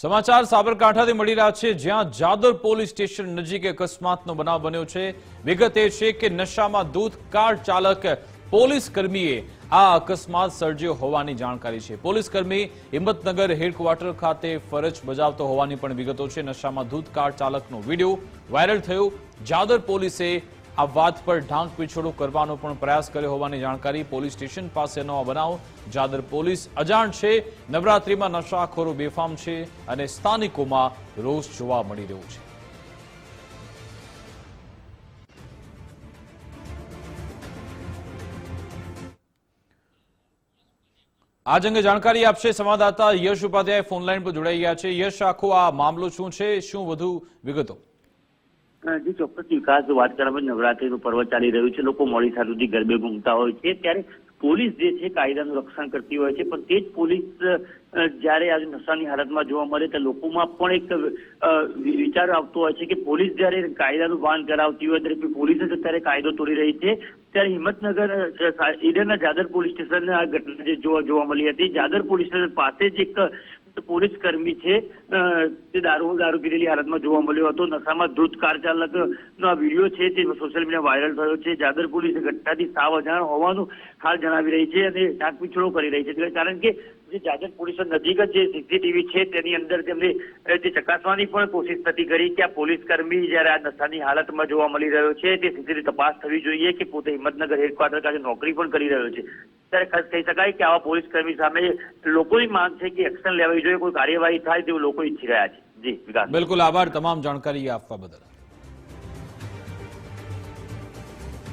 સમાચાર સાબરકાંઠાથી મળી રહ્યા છે. જ્યાં જાદર પોલીસ સ્ટેશન નજીક અકસ્માતનો બનાવ બન્યો છે. વિગત એ છે કે નશામાં દૂધ કાર ચાલક પોલીસ કર્મીએ આ અકસ્માત સર્જ્યો હોવાની જાણકારી છે. પોલીસ કર્મી હિંમતનગર હેડક્વાર્ટર ખાતે ફરજ બજાવતો હોવાની પણ વિગતો છે. નશામાં દૂધ કાર ચાલકનો વીડિયો વાયરલ થયો. જાદર પોલીસે આ વાત પર ઢાંક પીછોડો કરવાનો પણ પ્રયાસ કર્યો હોવાની જાણકારી પોલીસ સ્ટેશન પાસેનો આ બનાવ. જાદર પોલીસ અજાણ છે. નવરાત્રીમાં નશાખોરો બેફામ છે અને સ્થાનિકોમાં રોષ જોવા મળી રહ્યો છે. આજ અંગે જાણકારી આપશે સંવાદદાતા યશ ઉપાધ્યાય ફોનલાઈન પર જોડાઈ ગયા છે. યશ, આખો આ મામલો શું છે? શું વધુ વિગતો? જી ચોક્કસ વિકાસ વાત કરવામાં નવરાત્રીનું પર્વ ચાલી રહ્યું છે, લોકો મોડી સાંજ સુધી ગરબે ઘૂમતા હોય છે, ત્યારે પોલીસ જે છે કાયદાનું રક્ષણ કરતી હોય છે, પણ તે જ પોલીસ જ્યારે આજે નશાની હાલતમાં જોવા મળે તો લોકોમાં પણ એક વિચાર આવતો હોય છે કે પોલીસ જ્યારે કાયદાનું ભાન કરાવતી હોય, ત્યારે પોલીસ જ અત્યારે કાયદો તોડી રહી છે. ત્યારે હિંમતનગર ઈડરના જાદર પોલીસ સ્ટેશન આ ઘટના જે જોવા જોવા મળી હતી, જાદર પોલીસ સ્ટેશન પાસે જ એક પોલીસ કર્મી છે. તે દારૂ દારૂ પીધેલી હાલતમાં જોવા મળ્યો હતો. નશામાં ધૂત કાર ચાલક નો વીડિયો છે તે સોશિયલ મીડિયા વાયરલ થયો છે. જાદર પોલીસ ઘટનાથી સાવ અજાણ હોવાનું હાલ જણાવી રહી છે અને ઢાંકપીછોડો કરી રહી છે. કારણ કે જે જાજક પોલીસ નજીક જ જે સીસીટીવી છે તેની અંદર તેમને જે ચકાસવાની પણ કોશિશ નથી કરી. કે આ પોલીસ કર્મી જ્યારે આ નશાની હાલતમાં જોવા મળી રહ્યો છે, તે સીસીટીવી તપાસ થવી જોઈએ કે પોતે હિંમતનગર હેડક્વાર્ટર ખાતે નોકરી પણ કરી રહ્યો છે. ત્યારે ખાસ કહી શકાય કે આવા પોલીસ કર્મી સામે લોકોની માંગ છે કે એક્શન લેવી જોઈએ, કોઈ કાર્યવાહી થાય તેવું લોકો ઈચ્છી રહ્યા છે. જી, વિકાસ. બિલકુલ આભાર તમામ જાણકારી આપવા બદલ.